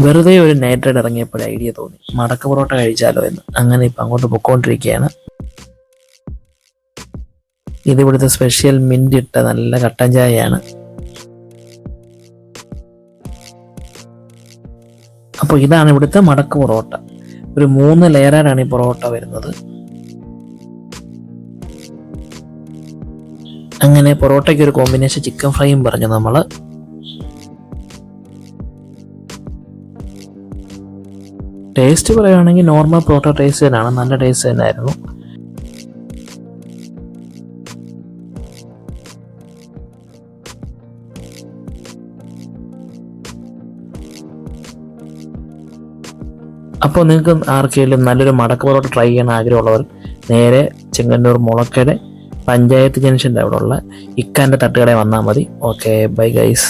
വെറുതെ ഒരു night ride ഇറങ്ങിയപ്പോൾ ഐഡിയ തോന്നി. മടക്ക പൊറോട്ട കഴിച്ചാലോ എന്ന്. അങ്ങനെ ഇപ്പം അങ്ങോട്ട് പൊക്കോണ്ടിരിക്കുകയാണ്. ഇത് ഇവിടുത്തെ സ്പെഷ്യൽ മിന്റ് ഇട്ട നല്ല കട്ടൻ ചായയാണ്. അപ്പോൾ ഇതാണ് ഇവിടുത്തെ മടക്ക് പൊറോട്ട. ഒരു മൂന്ന് ലെയറാണ് ഈ പൊറോട്ട വരുന്നത്. അങ്ങനെ പൊറോട്ടയ്ക്ക് ഒരു കോമ്പിനേഷൻ ചിക്കൻ ഫ്രൈയും പറഞ്ഞു നമ്മൾ ടേസ്റ്റ് പറയുകയാണെങ്കിൽ നോർമൽ പൊറോട്ട ടേസ്റ്റ് തന്നെയാണ്. നല്ല ടേസ്റ്റ് തന്നെയായിരുന്നു. അപ്പോൾ നിങ്ങൾക്ക് ആർക്കെങ്കിലും നല്ലൊരു മടക്ക് പൊറോട്ട ട്രൈ ചെയ്യാൻ ആഗ്രഹമുള്ളവർ നേരെ ചെങ്ങന്നൂർ മുളക്കടെ പഞ്ചായത്ത് ജംഗ്ഷന്റെ അവിടെയുള്ള ഇക്കാന്റെ തട്ടുകടയിൽ വന്നാൽ മതി. Okay bye guys